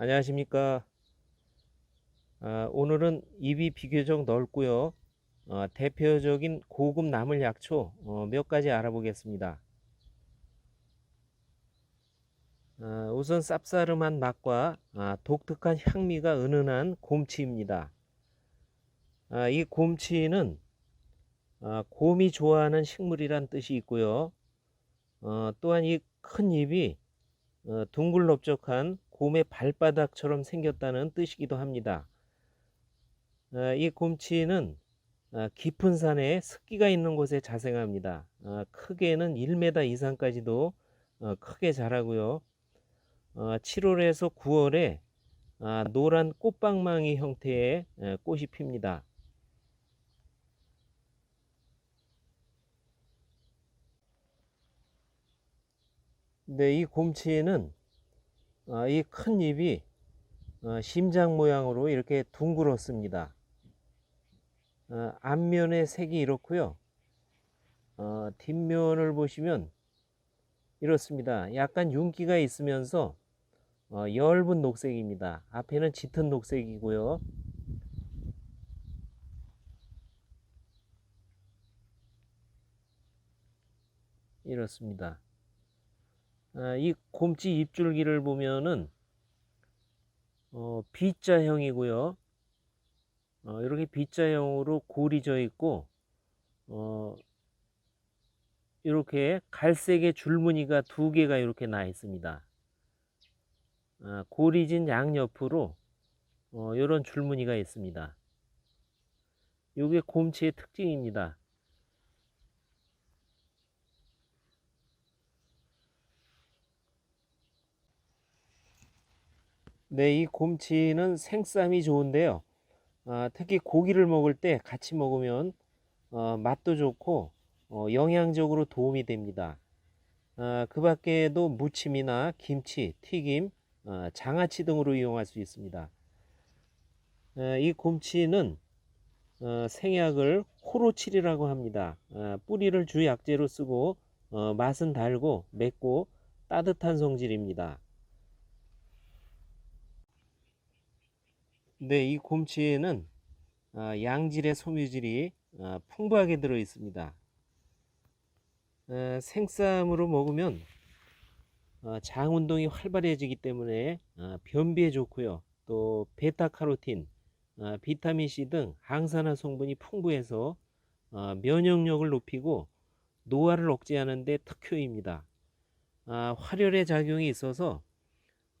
안녕하십니까. 아, 오늘은 입이 비교적 넓고요. 어, 대표적인 고급 나물 약초 어, 몇 가지 알아보겠습니다. 아, 우선 쌉싸름한 맛과 아, 독특한 향미가 은은한 곰치입니다. 아, 이 곰치는 아, 곰이 좋아하는 식물이란 뜻이 있고요. 어, 또한 이큰 입이 어, 둥글넓적한 곰의 발바닥처럼 생겼다는 뜻이기도 합니다. 어, 이 곰치는 어, 깊은 산에 습기가 있는 곳에 자생합니다. 어, 크게는 1m 이상까지도 어, 크게 자라고요. 어, 7월에서 9월에 아, 노란 꽃방망이 형태의 에, 꽃이 핍니다. 근데 이 곰치는 어, 이 큰 입이 어, 심장 모양으로 이렇게 둥글었습니다. 어, 앞면의 색이 이렇고요. 어, 뒷면을 보시면 이렇습니다. 약간 윤기가 있으면서 어, 엷은 녹색입니다. 앞에는 짙은 녹색이고요. 이렇습니다. 아, 이 곰치 입줄기를 보면은 어, B자형이고요. 어, 이렇게 B자형으로 골이 져 있고 어, 이렇게 갈색의 줄무늬가 두 개가 이렇게 나 있습니다. 아, 골이 진 양옆으로 어, 이런 줄무늬가 있습니다. 이게 곰치의 특징입니다. 네, 이 곰치는 생쌈이 좋은데요. 아, 특히 고기를 먹을 때 같이 먹으면 어, 맛도 좋고 어, 영양적으로 도움이 됩니다. 아, 그 밖에도 무침이나 김치, 튀김, 아, 장아찌 등으로 이용할 수 있습니다. 아, 이 곰치는 어, 생약을 호로칠이라고 합니다. 아, 뿌리를 주 약재로 쓰고 어, 맛은 달고 맵고 따뜻한 성질입니다. 네, 이 곰치에는 아, 양질의 섬유질이 아, 풍부하게 들어 있습니다. 아, 생쌈으로 먹으면 아, 장 운동이 활발해지기 때문에 아, 변비에 좋고요. 또 베타카로틴, 아, 비타민 C 등 항산화 성분이 풍부해서 아, 면역력을 높이고 노화를 억제하는 데 특효입니다. 아, 활혈의 작용이 있어서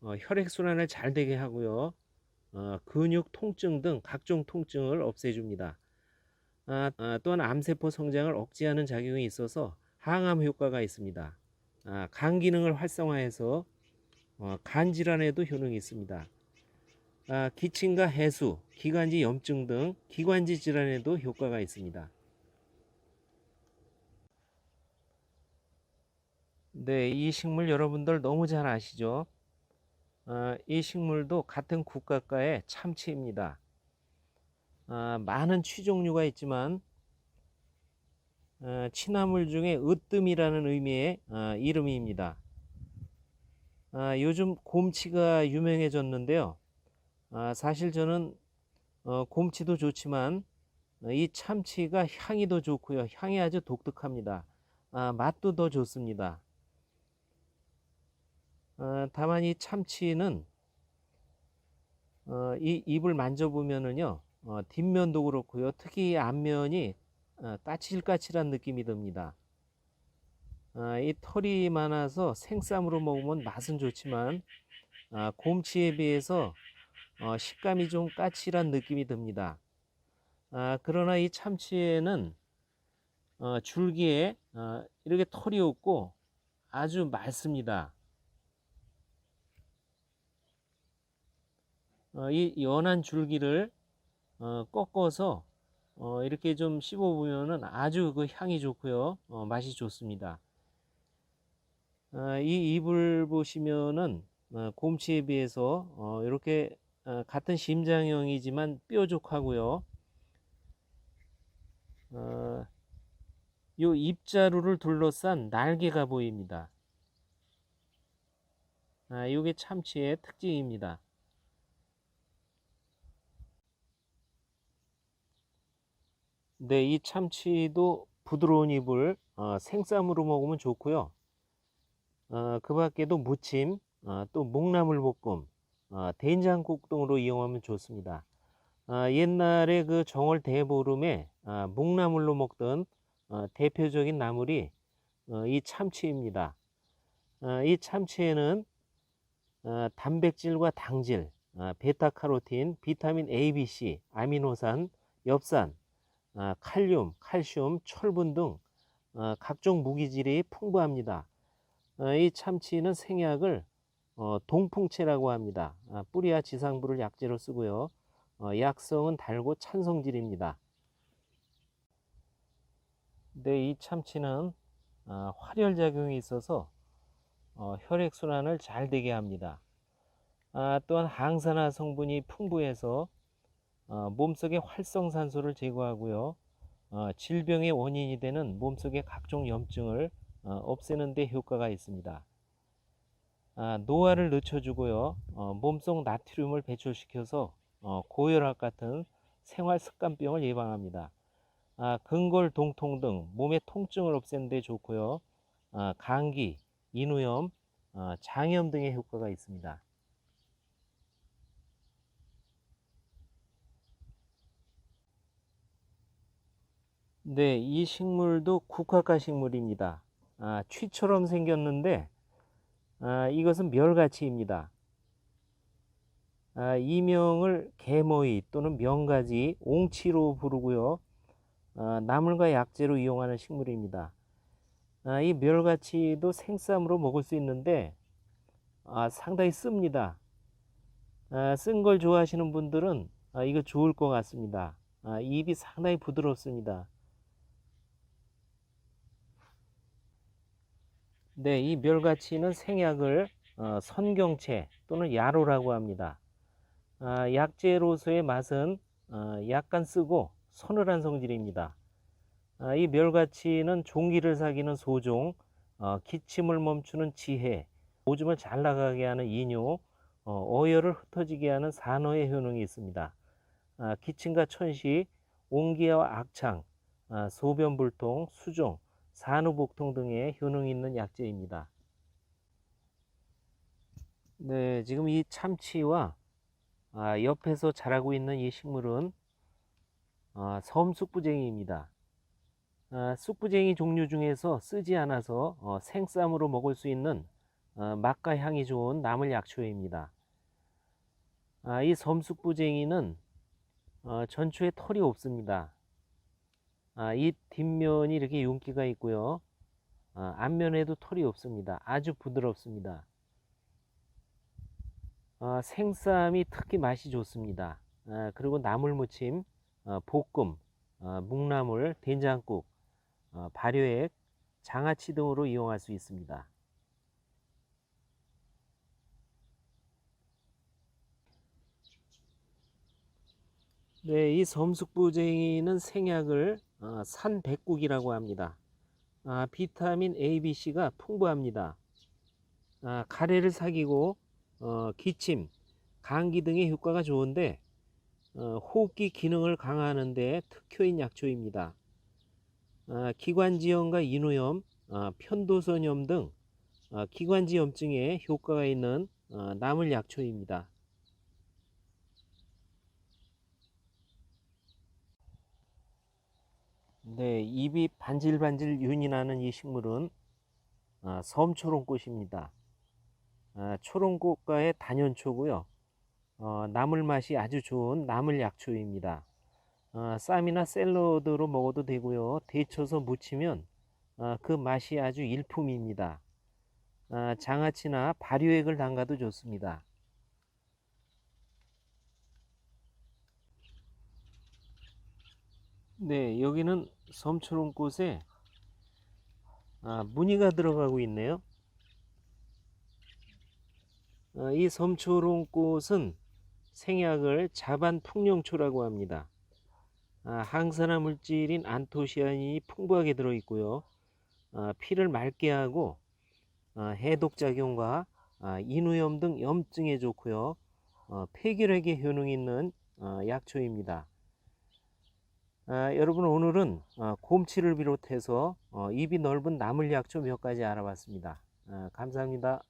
어, 혈액순환을 잘 되게 하고요. 어, 근육 통증 등 각종 통증을 없애줍니다. 아, 아, 또한 암세포 성장을 억제하는 작용이 있어서 항암 효과가 있습니다. 아, 간 기능을 활성화해서 어, 간 질환에도 효능이 있습니다. 아, 기침과 해수, 기관지 염증 등 기관지 질환에도 효과가 있습니다. 네, 이 식물 여러분들 너무 잘 아시죠? 아, 이 식물도 같은 국가과의 참치입니다. 아, 많은 취 종류가 있지만 아, 취나물 중에 으뜸이라는 의미의 아, 이름입니다. 아, 요즘 곰치가 유명해졌는데요. 아, 사실 저는 어, 곰치도 좋지만 어, 이 참치가 향이 더 좋고요. 향이 아주 독특합니다. 아, 맛도 더 좋습니다. 어, 다만 이 참치는 어, 이 잎을 만져보면은요 어, 뒷면도 그렇고요. 특히 앞면이 어, 까칠까칠한 느낌이 듭니다. 아, 이 털이 많아서 생쌈으로 먹으면 맛은 좋지만 아, 곰치에 비해서 어, 식감이 좀 까칠한 느낌이 듭니다. 아, 그러나 이 참치에는 어, 줄기에 어, 이렇게 털이 없고 아주 맑습니다 이 연한 줄기를 어, 꺾어서 어, 이렇게 좀 씹어 보면은 아주 그 향이 좋고요. 어, 맛이 좋습니다. 어, 이 잎을 보시면은 어, 곰치에 비해서 어, 이렇게 어, 같은 심장형이지만 뾰족하고요. 어, 요 잎자루를 둘러싼 날개가 보입니다. 아, 이게 참치의 특징입니다 네, 이 참치도 부드러운 잎을 어, 생쌈으로 먹으면 좋고요. 어, 그 밖에도 무침, 어, 또 묵나물 볶음, 어, 된장국 등으로 이용하면 좋습니다. 아, 옛날에 그 정월 대보름에 아, 묵나물로 먹던 어, 대표적인 나물이 어, 이 참치입니다. 아, 이 참치에는 어, 단백질과 당질, 아, 베타카로틴, 비타민 A, B, C, 아미노산, 엽산, 아, 칼륨, 칼슘, 철분 등 어, 각종 무기질이 풍부합니다. 어, 이 참치는 생약을 어, 동풍채라고 합니다. 아, 뿌리와 지상부를 약재로 쓰고요. 어, 약성은 달고 찬성질입니다. 네, 이 참치는 아, 활혈작용이 있어서 어, 혈액순환을 잘 되게 합니다. 아, 또한 항산화 성분이 풍부해서 어, 몸속의 활성산소를 제거하고요. 어, 질병의 원인이 되는 몸속의 각종 염증을 어, 없애는 데 효과가 있습니다. 아, 노화를 늦춰주고요. 어, 몸속 나트륨을 배출시켜서 어, 고혈압 같은 생활 습관병을 예방합니다. 아, 근골 동통 등 몸의 통증을 없애는 데 좋고요. 아, 감기, 인후염, 어, 장염 등의 효과가 있습니다. 네, 이 식물도 국화과 식물입니다. 아, 취처럼 생겼는데 아, 이것은 멸가치입니다. 아, 이명을 개모이 또는 명가지, 옹치로 부르고요. 아, 나물과 약재로 이용하는 식물입니다. 아, 이 멸가치도 생쌈으로 먹을 수 있는데 아, 상당히 씁니다. 아, 쓴걸 좋아하시는 분들은 아, 이거 좋을 것 같습니다. 아, 잎이 상당히 부드럽습니다. 네, 이 멸가치는 생약을 어, 선경채 또는 야로라고 합니다. 아, 약재로서의 맛은 어, 약간 쓰고 서늘한 성질입니다. 아, 이 멸가치는 종기를 사귀는 소종, 어, 기침을 멈추는 지혜, 오줌을 잘 나가게 하는 이뇨, 어, 어혈을 흩어지게 하는 산어의 효능이 있습니다. 아, 기침과 천시, 옹기와 악창, 아, 소변불통, 수종, 산후복통 등의 효능이 있는 약재입니다. 네, 지금 이 참치와 아, 옆에서 자라고 있는 이 식물은 아, 섬쑥부쟁이입니다. 아, 쑥부쟁이 종류 중에서 쓰지 않아서 어, 생쌈으로 먹을 수 있는 어, 맛과 향이 좋은 나물 약초입니다. 아, 이 섬쑥부쟁이는 어, 전초에 털이 없습니다. 아, 이 뒷면이 이렇게 윤기가 있고요. 아, 앞면에도 털이 없습니다. 아주 부드럽습니다. 아, 생쌈이 특히 맛이 좋습니다. 아, 그리고 나물무침, 어, 볶음, 어, 묵나물, 된장국, 어, 발효액, 장아찌 등으로 이용할 수 있습니다. 네, 이 섬숙부쟁이는 생약을 어, 산백국이라고 합니다. 아, 비타민 A, B, C가 풍부합니다. 아, 가래를 사귀고 어, 기침, 감기 등의 효과가 좋은데 어, 호흡기 기능을 강화하는 데 특효인 약초입니다. 아, 기관지염과 인후염, 아, 편도선염 등 아, 기관지염증에 효과가 있는 아, 나물 약초입니다. 네, 잎이 반질반질 윤이 나는 이 식물은 아, 섬초롱꽃입니다. 아, 초롱꽃과의 단연초고요. 어, 나물 맛이 아주 좋은 나물 약초입니다. 어, 쌈이나 샐러드로 먹어도 되고요. 데쳐서 무치면 어, 그 맛이 아주 일품입니다. 아, 장아찌나 발효액을 담가도 좋습니다. 네, 여기는 섬초롱꽃에 아, 무늬가 들어가고 있네요. 아, 이 섬초롱 꽃은 생약을 자반 풍령초라고 합니다. 아, 항산화 물질인 안토시아닌이 풍부하게 들어있고요. 아, 피를 맑게 하고 아, 해독작용과 아, 인후염 등 염증에 좋고요. 어, 폐결핵에 효능 있는 어, 약초입니다. 아, 여러분 오늘은 어, 곰치를 비롯해서 어, 입이 넓은 나물 약초 몇 가지 알아봤습니다. 아, 감사합니다.